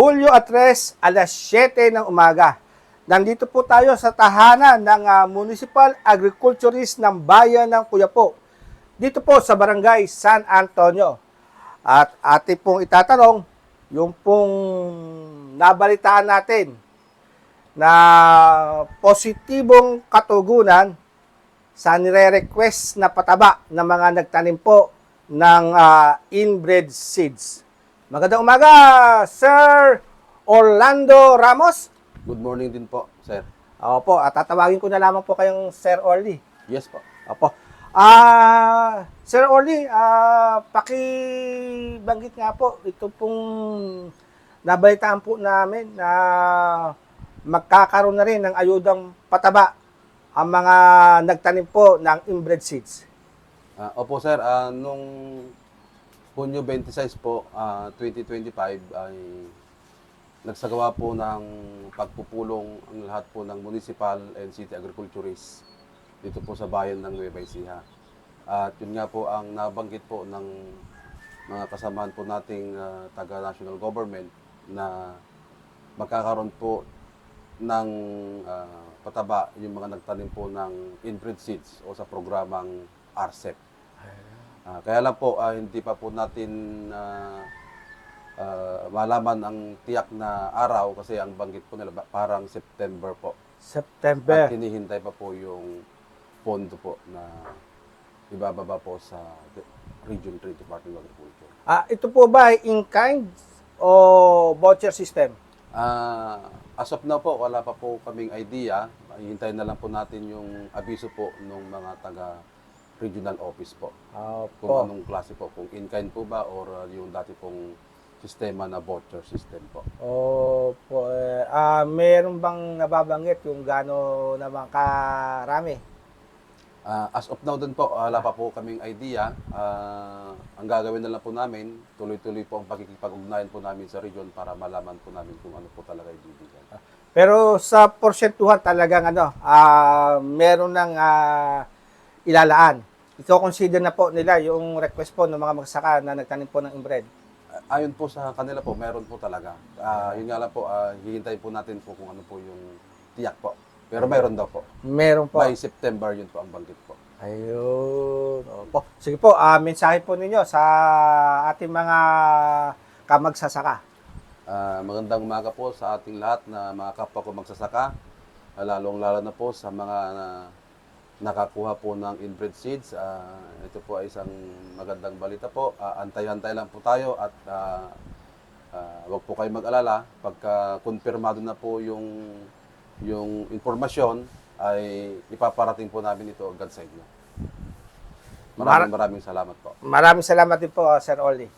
Hulyo 3, alas 7 ng umaga. Nandito po tayo sa tahanan ng ah, Municipal Agriculturist ng Bayan ng Kuyapo. Dito po sa Barangay San Antonio. At ate pong itatanong, yung pong nabalitaan natin na positibong katugunan sa nire-request na pataba ng mga nagtanim po ng ah, inbred seeds. Magandang umaga, Sir Orlando Ramos. Good morning din po, sir. Opo, at tatawagin ko na lamang po kayong Sir Orly. Yes po. Opo. Ah, Sir Orly, ah pakibanggit nga po ito pong nabalitaan po namin na magkakaroon na rin ng ayudang pataba ang mga nagtanim po ng inbred seeds. Ah, opo, sir. Ah, nung Hunyo 26 po, ah, 2025 ay nagsagawa po ng pagpupulong ang lahat po ng municipal and city agriculturists dito po sa bayan ng Nueva Ecija. At yun nga po ang nabanggit po ng mga kasamahan po nating ah, taga-national government na magkakaroon po ng ah, pataba yung mga nagtanim po ng inbred seeds o sa programang RCEP. Ah, kaya lang po, ah, hindi pa po natin ah, ah, malaman ang tiyak na araw kasi ang banggit po nila parang September po. September. At hinihintay pa po yung pondo po na ibababa po sa Region 3 Department of Agriculture. Ah, ito po ba ay in-kind o voucher system? Ah, as of now po, wala pa po kaming idea. Hihintayin na lang po natin yung abiso po ng mga taga regional office po. Kung Opo. anong klase po, kung in-kind po ba or uh, yung dati pong sistema na voucher system po. Opo. Eh, ah, meron bang nababanggit yung gaano naman karami? Ah, as of now din po, wala pa po kaming idea. Ah, ang gagawin na lang po namin, tuloy-tuloy po ang pakikipag-ugnayan po namin sa region para malaman po namin kung ano po talaga yung bibigyan. Pero sa porsentuhan talagang ano, ah meron ng ah, ilalaan. Ito consider na po nila yung request po ng mga magsaka na nagtanim po ng inbred. Ayon po sa kanila po, meron po talaga. Ah, yun nga lang po, ah, hihintayin po natin po kung ano po yung tiyak po. Pero meron daw po. Meron po. By September yun po ang banggit po. Ayun. Opo. Sige po, ah mensahe po ninyo sa ating mga kamagsasaka. Ah, magandang umaga po sa ating lahat na mga kapwa ko magsasaka, ah, lalong-lalo na po sa mga na- nakakuha po ng inbred seeds. Ah, ito po ay isang magandang balita po. Ah, antay-antay lang po tayo at ah, ah, wag po kayo mag-alala. Pagka kumpirmado na po yung, yung informasyon, ay ipaparating po namin ito agad sa inyo. Maraming maraming salamat po. Maraming salamat din po, Sir Oli.